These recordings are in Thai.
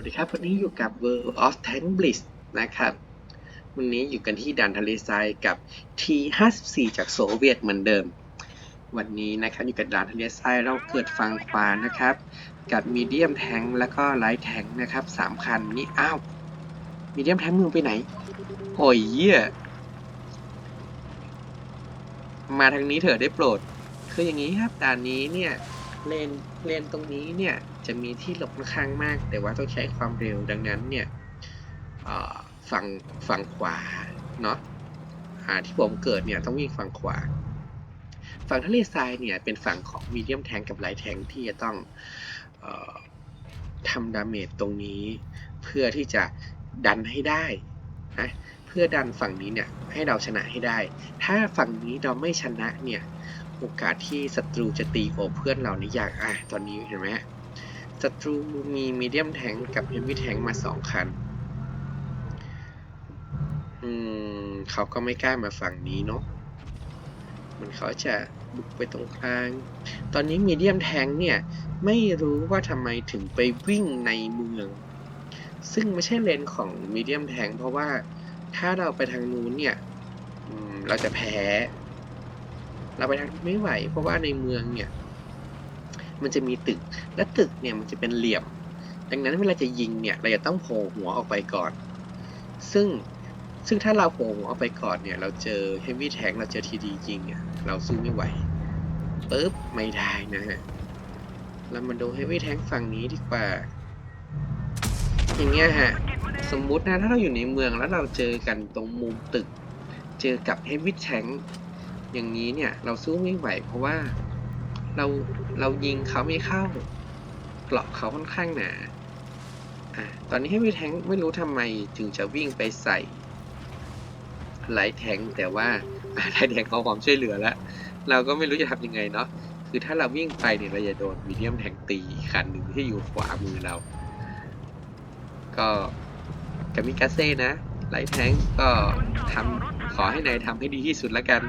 วัสดีครับ วันนี้อยู่กับ World of Tank Blitz นะครับ วันนี้อยู่กันที่ด่านทะเลทรายกับ T54 จากโซเวียตเหมือนเดิม วันนี้นะครับอยู่กับด่านทะเลทรายเราเกิดฝั่งขวานะครับ กับมีเดียมแทงแล้วก็ไลท์แทงนะครับสามคันนี้อ้าวมีเดียมแทงมึงไปไหน โอ้ยเหี้ยมาทางนี้เถอะได้โปรด คืออย่างนี้ครับด่านนี้เนี่ยเลนเลนตรงนี้เนี่ย จะมีที่หลบค่อนข้างมาก แต่ว่าต้องใช้ความเร็วดังนั้นเนี่ยฝั่งฝั่งขวาเนาะที่ผมเกิดเนี่ยต้องวิ่งฝั่งขวา ฝั่งทะเลทรายเนี่ยเป็นฝั่งของมีเดียมแทงกับไลท์แทงที่จะต้องออทำดาเมจตรงนี้ เพื่อที่จะดันให้ได้นะเพื่อดันฝั่งนี้เนี่ยให้เราชนะให้ได้ ถ้าฝั่งนี้เราไม่ชนะเนี่ยโอกาสที่ศัตรูจะตีโอบเพื่อนเรานี่ยากอะตอนนี้เห็นไหมฮะ ศัตรูมีมีเดียมแทงกับเฮฟวี่แทงมาสองคัน อืม เขาก็ไม่กล้ามาฝั่งนี้เนาะ มันเขาจะบุกไปตรงกลาง ตอนนี้มีเดียมแทงเนี่ย ไม่รู้ว่าทำไมถึงไปวิ่งในเมือง ซึ่งไม่ใช่เลนของมีเดียมแทงเพราะว่าถ้าเราไปทางนู้นเนี่ยอืมเราจะแพ้ เราไปทางไม่ไหว เพราะว่าในเมืองเนี่ย มันจะมีตึก และตึกเนี่ยมันจะเป็นเหลี่ยม ดังนั้นเวลาจะยิงเนี่ยเราจะต้องโผล่หัวออกไปก่อน ซึ่งซึ่งถ้าเราโผล่หัวออกไปก่อนเนี่ย เราเจอเฮฟวี่แทงเราเจอทีดียิงเนี่ยเราสู้ไม่ไหวปุ๊บไม่ได้นะฮะเรามาดูเฮฟวี่แทงฝั่งนี้ดีกว่า อย่างเงี้ยฮะสมมุตินะถ้าเราอยู่ในเมืองแล้วเราเจอกันตรงมุมตึก เจอกับเฮฟวี่แทงอย่างนี้เนี่ย เราสู้ไม่ไหวเพราะว่า เราเรายิงเขาไม่เข้าเกราะเขาค่อนข้างหนาอะตอนนี้เฮฟวี่แทงไม่รู้ทำไมจึงจะวิ่งไปใส่ไลท์แทงแต่ว่าไลท์แทงเขาความช่วยเหลือแล้ว เราก็ไม่รู้จะทำยังไงเนาะคือถ้าเราวิ่งไปเนี่ยเราจะโดนมีเดียมแทงตีคันหนึ่งที่อยู่ขวามือเรา ก็กามิกาเซ่นะไลท์แทงก็ทำขอให้นายทำให้ดีที่สุดแล้วกัน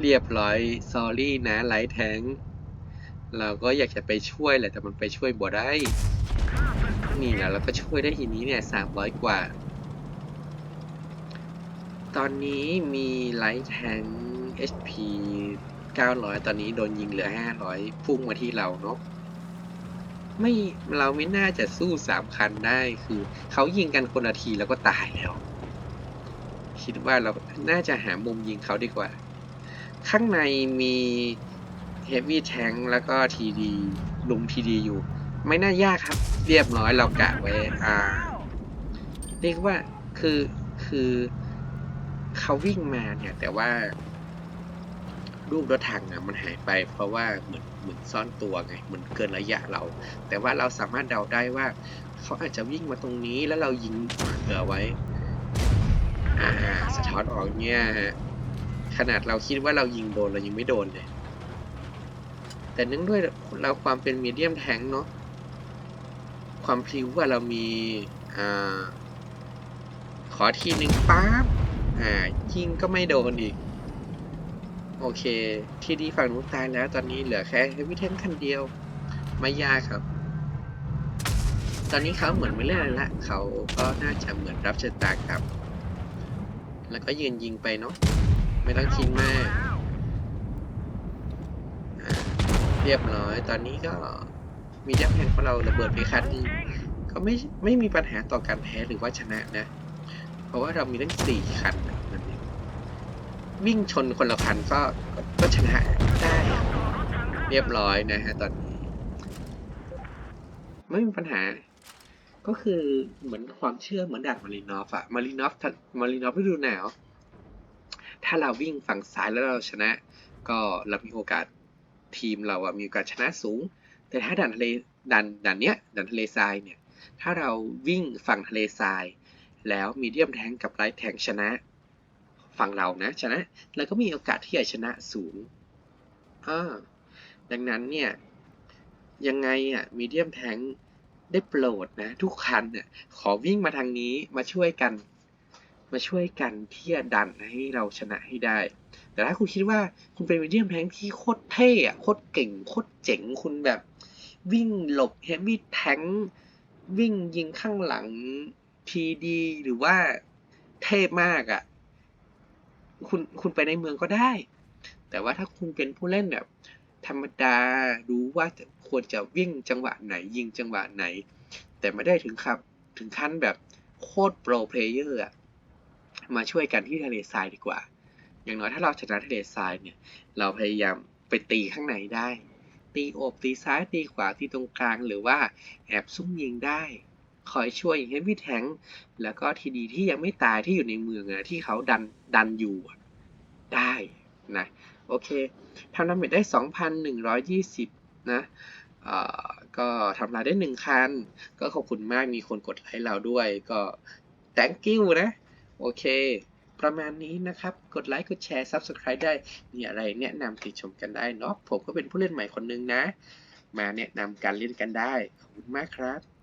เรียบร้อยซอรี่นะไลท์แทงเราก็อยากจะไปช่วยแหละแต่มันไปช่วยบ่ได้ นี่นะเราก็ช่วยได้ทีนี้เนี่ยสามร้อยกว่า ตอนนี้มีไลท์แทง HP 900 ตอนนี้โดนยิงเหลือ 500 พุ่งมาที่เราเนาะไม่เราไม่น่าจะสู้สามคันได้คือเขายิงกันคนละทีแล้วก็ตายแล้ว คิดว่าเราน่าจะหามุมยิงเขาดีกว่า ข้างในมี Heavy Tank แล้วก็ TD ลุม TD อยู่ ไม่น่ายากครับ เรียบร้อยเรากะไว้อ่า เรียกว่าคือคือเขาวิ่งมาเนี่ย แต่ว่ารูปรถถังอะมันหายไป เพราะว่าเหมือนเหมือนซ่อนตัวไงเหมือนเกินระยะเรา แต่ว่าเราสามารถเดาได้ว่า เขาอาจจะวิ่งมาตรงนี้แล้วเรายิงเผื่อไว้ อ่า สะท้อนออกเนี่ยฮะ ขนาดเราคิดว่าเรายิงโดนเรายังไม่โดนเลย แต่เนื่องด้วยเราความเป็นมีเดียมแทงเนาะความพลิ้วว่าเรามีอ่าขอทีหนึ่งปั๊บอ่ายิงก็ไม่โดนอีก โอเค ที่ดีฝั่งนู้นตายแล้วตอนนี้เหลือแค่เฮฟวี่เทนคันเดียวไม่ยากครับตอนนี้เขาเหมือนไม่เล่นอะไรละ เขาก็น่าจะเหมือนรับชะตากรรมแล้วก็ยืนยิงไปเนาะ ไม่ต้องคิดมากอ่เรียบร้อย ตอนนี้ก็มียับแทงของเราระเบิดไปคันนึงก็ไม่ไม่มีปัญหาต่อการแพ้หรือว่าชนะนะ เพราะว่าเรามีตั้งสี่คันนะมันเนี่ยวิ่งชนคนละคันก็ก็ชนะได้ เรียบร้อยนะฮะตอนนี้ ไม่มีปัญหา ก็คือเหมือนความเชื่อเหมือนดานมารินอฟอะมารินอฟมารินอฟฤดูหนาว ถ้าเราวิ่งฝั่งซ้ายแล้วเราชนะ ก็เรามีโอกาสทีมเราอะมีโอกาสชนะสูง แต่ถ้าด่านทะเลด่านด่านเนี้ยด่านทะเลทรายเนี่ยถ้าเราวิ่งฝั่งทะเลทราย แล้วมีเดียมแทงกับไลท์แทงชนะฝั่งเรานะชนะแล้วก็มีโอกาสที่จะชนะสูงอ่าดังนั้นเนี่ยยังไงอะมีเดียมแทงได้โปรดนะ ทุกคันเนี่ยขอวิ่งมาทางนี้มาช่วยกัน มาช่วยกันที่จะดันให้เราชนะให้ได้ แต่ถ้าคุณคิดว่าคุณเป็นมีเดียมแทงที่โคตรเท่อะโคตรเก่งโคตรเจ๋งคุณแบบ วิ่งหลบเฮฟวี่แทงวิ่งยิงข้างหลังพีดีหรือว่าเท่มากอะคุณคุณไปในเมืองก็ได้ แต่ว่าถ้าคุณเป็นผู้เล่นแบบ ธรรมดารู้ว่าควรจะวิ่งจังหวะไหนยิงจังหวะไหน แต่ไม่ได้ถึงครับ ถึงขั้นแบบโคตรโปรเพลเยอร์อะ มาช่วยกันที่ทะเลทรายดีกว่า อย่างน้อยถ้าเราชนะทะเลทรายเนี่ย เราพยายามไปตีข้างในได้ ตีโอบตีซ้ายตีขวาตีตรงกลางหรือว่าแอบซุ่มยิงได้คอยช่วยเฮฟวี่แทงแล้วก็ทีดีที่ยังไม่ตายที่อยู่ในเมืองอะที่เขาดันดันอยู่ได้นะโอเคทำดาเมจได้ 2,120 นะเอ่อก็ทำลายได้ 1 คัน ก็ขอบคุณมากมีคนกดไลค์เราด้วยก็ thank you นะ โอเค ประมาณนี้นะครับ กดไลค์ กดแชร์ subscribe ได้ มีอะไรแนะนำติชมกันได้เนาะ ผมก็เป็นผู้เล่นใหม่คนนึงนะ มาแนะนำการเล่นกันได้ ขอบคุณมากครับ